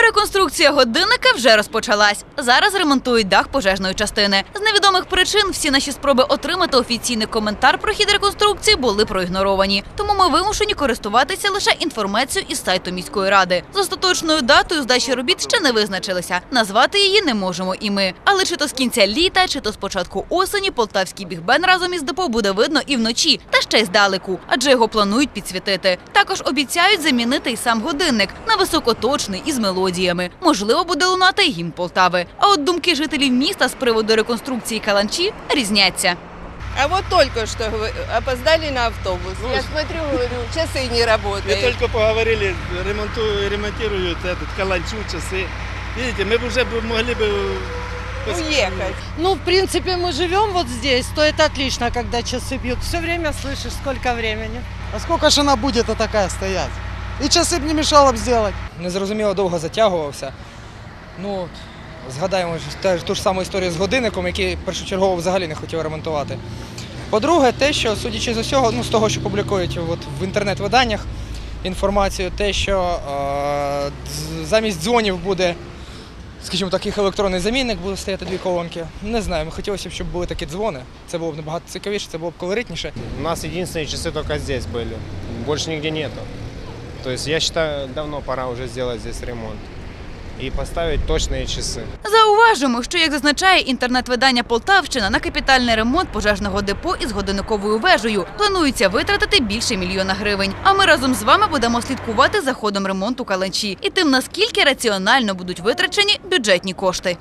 Реконструкція годинника вже розпочалась. Зараз ремонтують дах пожежної частини. З невідомих причин всі наші спроби отримати офіційний коментар про хід реконструкції були проігноровані. Тому ми вимушені користуватися лише інформацією із сайту міської ради. З остаточною датою здачі робіт ще не визначилися. Назвати її не можемо і ми. Але чи то з кінця літа, чи то з початку осені полтавський бігбен разом із депо буде видно і вночі, та ще й здалеку, адже його планують підсвітити. Також обіцяють замінити й сам годинник на високоточний із мелодіями. Можливо, буде лунати й гімн Полтави. А от думки жителів міста з приводу реконструкції каланчі різняться. А вот только что вы опоздали на автобус. Я смотрю, говорю, часы не Мы работают. только поговорили, ремонту- ремонтируют этот каланчу, часы. Видите, мы бы уже бы могли бы... пос- Уехать. Ну, в принципе, мы живем вот здесь, то это отлично, когда часы бьют. Все время слышишь, сколько времени. А сколько ж она будет такая стоять? И часы б не мешало б сделать. незрозуміло довго затягувався. Ну, от, згадаємо ж теж ту ж саму історію з годинником, який першочергово взагалі не хотів ремонтувати. По-друге, те, що, судячи з усього, ну, з того, що публікують от, в інтернет-виданнях інформацію, те, що е, дз- замість дзвонів буде, скажімо так, їх електронний замінник, буде стояти дві колонки. Не знаю, хотілося б, щоб були такі дзвони. Це було б набагато цікавіше, це було б колоритніше. У нас единственные часы только здесь были. Больше нигде нету. То есть я считаю, давно пора уже сделать здесь ремонт. И поставить точные часы. Зауважимо, що як зазначає інтернет-видання Полтавщина на капітальний ремонт пожежного депо із годинниковою вежею планується витратити більше мільйона гривень. А ми разом з вами будемо слідкувати за ходом ремонту каланчі і тим, наскільки раціонально будуть витрачені бюджетні кошти.